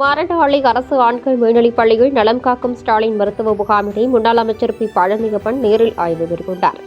மாரண்டஹள்ளி அரசு ஆண்கள் மேல்நிலைப் பள்ளியில் நலம் காக்கும் ஸ்டாலின் மருத்துவ முகாமினை முன்னாள் அமைச்சர் பி. பழனியப்பன் நேரில் ஆய்வு மேற்கொண்டார்.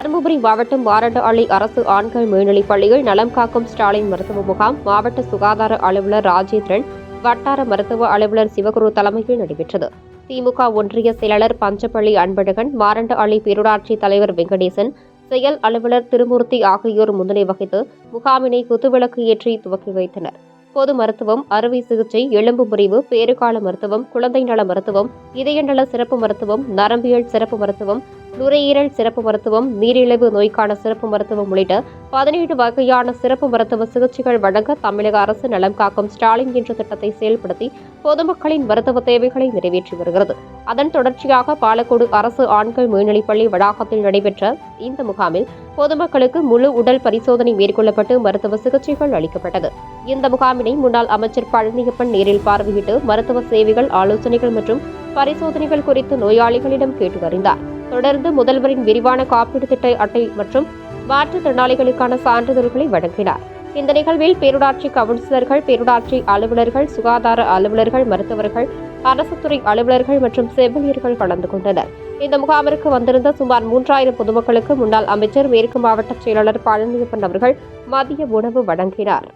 தருமபுரி மாவட்டம் மாரண்டஹள்ளி அரசு ஆண்கள் மேல்நிலைப் பள்ளியில் நலம் காக்கும் ஸ்டாலின் மருத்துவ முகாம் மாவட்ட சுகாதார அலுவலர் ராஜேந்திரன் வட்டார மருத்துவ அலுவலர் சிவகுரு தலைமையில் நடைபெற்றது. திமுக ஒன்றிய செயலாளர் பஞ்சப்பள்ளி அன்பழகன் மாரண்டஹள்ளி பேரூராட்சி தலைவர் வெங்கடேசன் செயல் அலுவலர் திருமூர்த்தி ஆகியோர் முன்னிலை வகித்து முகாமினை குத்துவிளக்கு ஏற்றி துவக்கி வைத்தனர். பொது மருத்துவம் அறுவை சிகிச்சை எலும்பு முறிவு பேறுகால மருத்துவம் குழந்தை நல மருத்துவம் இதயநல சிறப்பு மருத்துவம் நரம்பியல் சிறப்பு மருத்துவம் நுரையீரல் சிறப்பு மருத்துவம் நீரிழிவு நோய்க்கான சிறப்பு மருத்துவம் உள்ளிட்ட பதினேழு வகையான சிறப்பு மருத்துவ சிகிச்சைகள் வழங்க தமிழக அரசு நலம் காக்கும் ஸ்டாலின் என்ற திட்டத்தை செயல்படுத்தி பொதுமக்களின் மருத்துவ தேவைகளை நிறைவேற்றி வருகிறது. அதன் தொடர்ச்சியாக பாலக்கோடு அரசு ஆண்கள் மேல்நிலைப்பள்ளி வளாகத்தில் நடைபெற்ற இந்த முகாமில் பொதுமக்களுக்கு முழு உடல் பரிசோதனை மேற்கொள்ளப்பட்டு மருத்துவ சிகிச்சைகள் அளிக்கப்பட்டது. இந்த முகாமினை முன்னாள் அமைச்சர் பழனியப்பன் நேரில் பார்வையிட்டு மருத்துவ சேவைகள் ஆலோசனைகள் மற்றும் பரிசோதனைகள் குறித்து நோயாளிகளிடம் கேட்டு அறிந்தார். தொடர்ந்து முதல்வரின் விரிவான காப்பீடு திட்ட அட்டை மற்றும் மாற்றுத்திறனாளிகளுக்கான சான்றிதழ்களை வழங்கினார். இந்த நிகழ்வில் பேரூராட்சி கவுன்சிலர்கள் பேரூராட்சி அலுவலர்கள் சுகாதார அலுவலர்கள் மருத்துவர்கள் அரசு துறை அலுவலர்கள் மற்றும் செவிலியர்கள் கலந்து கொண்டனர். இந்த முகாமிற்கு வந்திருந்த சுமார் மூன்றாயிரம் பொதுமக்களுக்கு முன்னாள் அமைச்சர் மேற்கு மாவட்ட செயலாளர் பழனியப்பன் அவர்கள் மதிய உணவு வழங்கினார்.